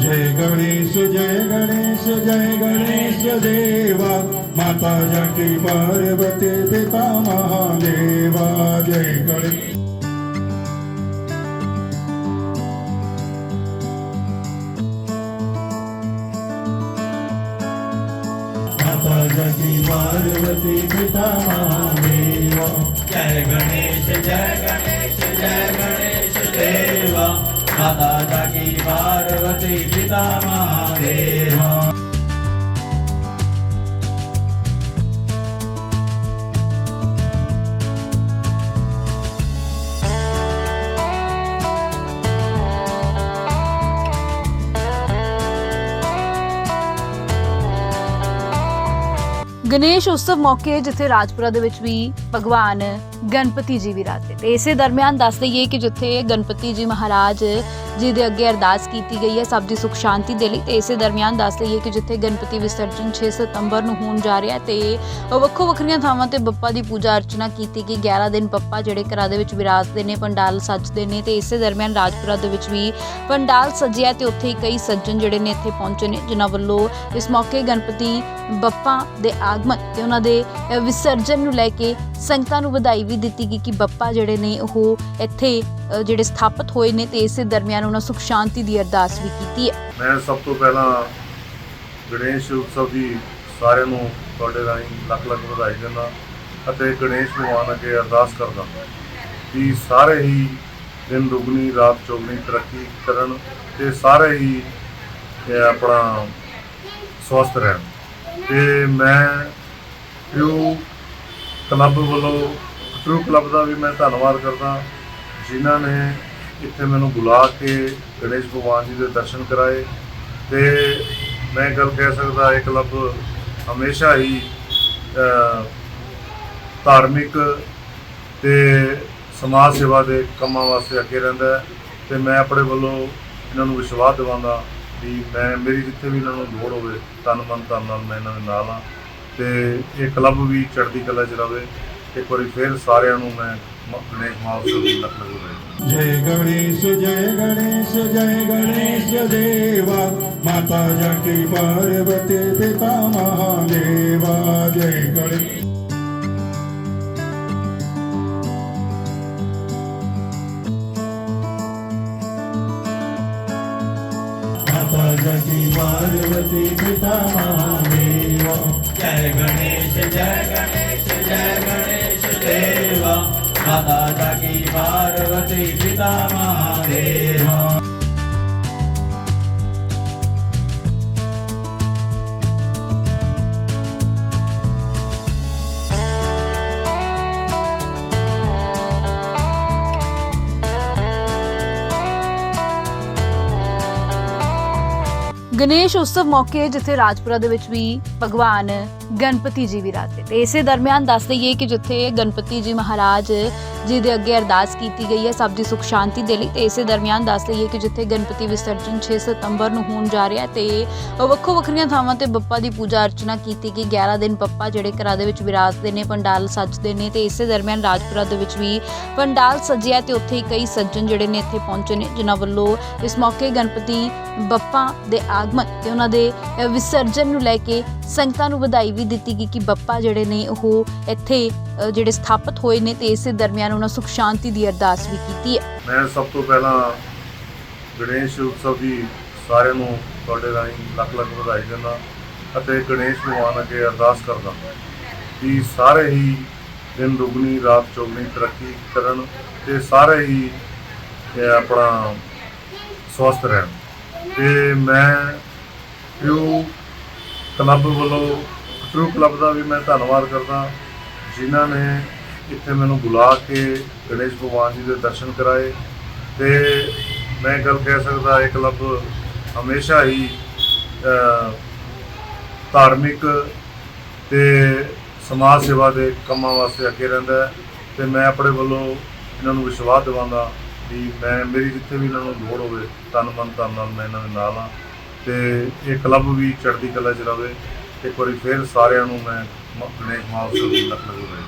जय गणेश जय गणेश जय गणेश देवा। माता जटी पार्वती पिता महादेवा। जय गणेश। माता जटी पार्वती पिता महादेवा। जय गणेश जय गणेश जय गणेश देवा। माता जाकी पार्वती पिता महादेवा ਗਣੇਸ਼ ਉਤਸਵ ਮੌਕੇ ਜਿੱਥੇ ਰਾਜਪੁਰਾ ਦੇ ਵਿੱਚ ਵੀ ਭਗਵਾਨ ਗਣਪਤੀ ਜੀ ਵਿਰਾਜੇ ਤੇ ਇਸੇ ਦਰਮਿਆਨ ਦੱਸ ਦਈਏ ਕਿ ਜਿੱਥੇ ਗਣਪਤੀ ਜੀ ਮਹਾਰਾਜ ਜੀ ਦੇ ਅੱਗੇ ਅਰਦਾਸ ਕੀਤੀ ਗਈ ਹੈ ਸਭ ਦੀ ਸੁਖ ਸ਼ਾਂਤੀ ਦੇ ਲਈ, ਤੇ ਇਸੇ ਦਰਮਿਆਨ ਦੱਸ ਦਈਏ ਕਿ ਜਿੱਥੇ ਗਣਪਤੀ ਵਿਸਰਜਨ 6 ਸਤੰਬਰ ਨੂੰ ਹੋਣ ਜਾ ਰਿਹਾ ਹੈ, ਤੇ ਵੱਖੋ ਵੱਖਰੀਆਂ ਥਾਵਾਂ ਤੇ ਬੱਪਾ ਦੀ ਪੂਜਾ ਅਰਚਨਾ ਕੀਤੀ ਗਈ। 11 ਦਿਨ ਬੱਪਾ ਜਿਹੜੇ ਘਰਾਂ ਦੇ ਵਿੱਚ ਵਿਰਾਜਦੇ ਨੇ, ਪੰਡਾਲ ਸੱਜਦੇ ਨੇ, ਤੇ ਇਸੇ ਦਰਮਿਆਨ ਰਾਜਪੁਰਾ ਦੇ ਵਿੱਚ ਵੀ ਪੰਡਾਲ ਸੱਜਿਆ ਤੇ ਉੱਥੇ ਹੀ ਕਈ ਸੱਜਣ ਜਿਹੜੇ ਨੇ ਇੱਥੇ ਪਹੁੰਚੇ ਨੇ, ਜਿਨ੍ਹਾਂ ਵੱਲੋਂ ਇਸ ਮੌਕੇ ਗਣਪਤੀ ਬੱਪਾ ਦੇ ਆਗਮਨ ਤੇ ਉਹਨਾਂ ਦੇ ਵਿਸਰਜਨ ਨੂੰ ਲੈ ਕੇ ਸੰਗਤਾਂ ਨੂੰ ਵਧਾਈ ਵੀ ਦਿੱਤੀ ਗਈ ਕਿ ਬੱਪਾ ਜਿਹੜੇ ਨੇ ਉਹ ਇੱਥੇ ਜਿਹੜੇ ਸਥਾਪਿਤ ਹੋਏ ਨੇ ਤੇ ਇਸੇ ਦਰਮਿਆਨ ਉਹਨਾਂ ਸੁਖ ਸ਼ਾਂਤੀ ਦੀ ਅਰਦਾਸ ਵੀ ਕੀਤੀ ਹੈ। ਮੈਂ ਸਭ ਤੋਂ ਪਹਿਲਾਂ ਗਣੇਸ਼ ਉਤਸਵ ਦੀ ਸਾਰਿਆਂ ਨੂੰ ਤੁਹਾਡੇ ਰਾਹੀਂ ਲੱਖ ਲੱਖ ਵਧਾਈ ਦਿੰਦਾ ਅਤੇ ਗਣੇਸ਼ ਭਗਵਾਨ ਅੱਗੇ ਅਰਦਾਸ ਕਰਦਾ ਕਿ ਸਾਰੇ ਹੀ ਦਿਨ ਦੁਗਣੀ, ਰਾਤ ਚੌਗਣੀ ਤਰੱਕੀ ਕਰਨ ਤੇ ਸਾਰੇ ਹੀ ਆਪਣਾ ਸਵਸਥ ਰਹਿਣ। ਤੇ ਮੈਂ ਪਿਓ ਕਲੱਬ ਵੱਲੋਂ ਟਰੂ ਕਲੱਬ ਦਾ ਵੀ ਮੈਂ ਧੰਨਵਾਦ ਕਰਦਾ ਜਿਨ੍ਹਾਂ ਨੇ ਇੱਥੇ ਮੈਨੂੰ ਬੁਲਾ ਕੇ ਗਣੇਸ਼ ਭਗਵਾਨ ਜੀ ਦੇ ਦਰਸ਼ਨ ਕਰਾਏ ਤੇ ਮੈਂ ਗੱਲ ਕਹਿ ਸਕਦਾ, ਇਹ ਕਲੱਬ ਹਮੇਸ਼ਾ ਹੀ ਧਾਰਮਿਕ ਤੇ ਸਮਾਜ ਸੇਵਾ ਦੇ ਕੰਮਾਂ ਵਾਸਤੇ ਅੱਗੇ ਰਹਿੰਦਾ ਹੈ ਤੇ ਮੈਂ ਆਪਣੇ ਵੱਲੋਂ ਇਹਨਾਂ ਨੂੰ ਵਿਸ਼ਵਾਸ ਦਿਵਾਉਂਦਾ ਵੀ ਮੈਂ, ਮੇਰੀ ਜਿੱਥੇ ਵੀ ਇਹਨਾਂ ਨੂੰ ਲੋੜ ਹੋਵੇ, ਤਨ ਮਨ ਧਨ ਨਾਲ ਮੈਂ ਇਹਨਾਂ ਦੇ ਨਾਲ ਹਾਂ। ਤੇ ਇਹ ਕਲੱਬ ਵੀ ਚੜ੍ਹਦੀ ਕਲਾ ਚ ਰਵੇ ਇੱਕ ਵਾਰੀ ਫਿਰ ਸਾਰਿਆਂ ਨੂੰ ਮੈਂ ਮ- ਗਣੇਸ਼ ਮਹਾਉਤਸਵ ਦੀ ਲੱਖ ਲੱਖ ਵਧਾਈ जय गणेश जय गणेश जय गणेश देवा माता जटी पार्वती पिता महादेवा जय गणेश माता जटी पार्वती पिता महादेवा ਜੈ ਗਣੇਸ਼ ਜੈ ਗਣੇਸ਼ ਜੈ ਗਣੇਸ਼ ਦੇਵਾ। ਮਾਤਾ ਜਾਗੀ ਪਾਰਵਤੀ ਪਿਤਾ ਮਹਾਦੇਵਾ ਗਣੇਸ਼ ਉਤਸਵ ਮੌਕੇ ਜਿੱਥੇ ਰਾਜਪੁਰਾ ਦੇ ਵਿੱਚ ਵੀ ਭਗਵਾਨ ਗਣਪਤੀ ਜੀ ਵਿਰਾਜੇ ਤੇ ਇਸੇ ਦਰਮਿਆਨ ਦੱਸ ਦਈਏ ਕਿ ਜਿੱਥੇ ਗਣਪਤੀ ਜੀ ਮਹਾਰਾਜ ਜੀ ਦੇ ਅੱਗੇ ਅਰਦਾਸ ਕੀਤੀ ਗਈ ਹੈ ਸਭ ਦੀ ਸੁਖ ਸ਼ਾਂਤੀ ਦੇ ਲਈ, ਤੇ ਇਸੇ ਦਰਮਿਆਨ ਦੱਸ ਦਈਏ ਕਿ ਜਿੱਥੇ ਗਣਪਤੀ ਵਿਸਰਜਨ 6 ਸਤੰਬਰ ਨੂੰ ਹੋਣ ਜਾ ਰਿਹਾ ਹੈ, ਤੇ ਵੱਖੋ ਵੱਖਰੀਆਂ ਥਾਵਾਂ ਤੇ ਬੱਪਾ ਦੀ ਪੂਜਾ ਅਰਚਨਾ ਕੀਤੀ ਗਈ। 11 ਦਿਨ ਬੱਪਾ ਜਿਹੜੇ ਘਰਾਂ ਦੇ ਵਿੱਚ ਵਿਰਾਜਦੇ ਨੇ, ਪੰਡਾਲ ਸੱਜਦੇ ਨੇ, ਤੇ ਇਸੇ ਦਰਮਿਆਨ ਰਾਜਪੁਰਾ ਦੇ ਵਿੱਚ ਵੀ ਪੰਡਾਲ ਸੱਜਿਆ ਤੇ ਉੱਥੇ ਹੀ ਕਈ ਸੱਜਣ ਜਿਹੜੇ ਨੇ ਇੱਥੇ ਪਹੁੰਚੇ ਨੇ, ਜਿਨ੍ਹਾਂ ਵੱਲੋਂ ਇਸ ਮੌਕੇ ਗਣਪਤੀ ਬੱਪਾ ਦੇ ਆਗ ਆਗਮਨ ਤੇ ਉਹਨਾਂ ਦੇ ਵਿਸਰਜਨ ਨੂੰ ਲੈ ਕੇ ਸੰਗਤਾਂ ਨੂੰ ਵਧਾਈ ਵੀ ਦਿੱਤੀ ਗਈ ਕਿ ਬੱਪਾ ਜਿਹੜੇ ਨੇ ਉਹ ਇੱਥੇ ਜਿਹੜੇ ਸਥਾਪਿਤ ਹੋਏ ਨੇ ਤੇ ਇਸੇ ਦਰਮਿਆਨ ਉਹਨਾਂ ਸੁਖ ਸ਼ਾਂਤੀ ਦੀ ਅਰਦਾਸ ਵੀ ਕੀਤੀ ਹੈ। ਮੈਂ ਸਭ ਤੋਂ ਪਹਿਲਾਂ ਗਣੇਸ਼ ਉਤਸਵ ਦੀ ਸਾਰਿਆਂ ਨੂੰ ਤੁਹਾਡੇ ਰਾਹੀਂ ਲੱਖ ਲੱਖ ਵਧਾਈ ਦਿੰਦਾ ਅਤੇ ਗਣੇਸ਼ ਭਗਵਾਨ ਅੱਗੇ ਅਰਦਾਸ ਕਰਦਾ ਕਿ ਸਾਰੇ ਹੀ ਦਿਨ ਦੁਗਣੀ, ਰਾਤ ਚੌਗਣੀ ਤਰੱਕੀ ਕਰਨ ਤੇ ਸਾਰੇ ਹੀ ਆਪਣਾ ਸਵਸਥ ਰਹਿਣ। ਤੇ ਮੈਂ ਪਿਓ ਕਲੱਬ ਵੱਲੋਂ ਪਿਓ ਕਲੱਬ ਦਾ ਵੀ ਮੈਂ ਧੰਨਵਾਦ ਕਰਦਾ। ਜਿਨ੍ਹਾਂ ਨੇ ਇੱਥੇ ਮੈਨੂੰ ਬੁਲਾ ਕੇ ਗਣੇਸ਼ ਭਗਵਾਨ ਜੀ ਦੇ ਦਰਸ਼ਨ ਕਰਾਏ। ਤੇ ਮੈਂ ਗੱਲ ਕਹਿ ਸਕਦਾ, ਇਹ ਕਲੱਬ ਹਮੇਸ਼ਾ ਹੀ ਧਾਰਮਿਕ ਤੇ ਸਮਾਜ ਸੇਵਾ ਦੇ ਕੰਮਾਂ ਵਾਸਤੇ ਅੱਗੇ ਰਹਿੰਦਾ ਹੈ। ਤੇ ਮੈਂ ਆਪਣੇ ਵੱਲੋਂ ਇਹਨਾਂ ਨੂੰ ਵਿਸ਼ਵਾਸ ਦਿਵਾਉਂਦਾ ਵੀ ਮੈਂ, ਮੇਰੀ ਜਿੱਥੇ ਵੀ ਇਹਨਾਂ ਨੂੰ ਲੋੜ ਹੋਵੇ, ਤਨ ਮਨ ਧਨ ਨਾਲ ਮੈਂ ਇਹਨਾਂ ਦੇ ਨਾਲ ਹਾਂ। ਤੇ ਇਹ ਕਲੱਬ ਵੀ ਚੜ੍ਹਦੀ ਕਲਾ ਚ ਰਵੇ। ਇੱਕ ਵਾਰੀ ਫਿਰ ਸਾਰਿਆਂ ਨੂੰ ਮੈਂ ਮ- ਗਣੇਸ਼ ਮਹਾਉਤਸਵ ਦੀ ਲੱਖ ਲੱਖ ਵਧਾਈ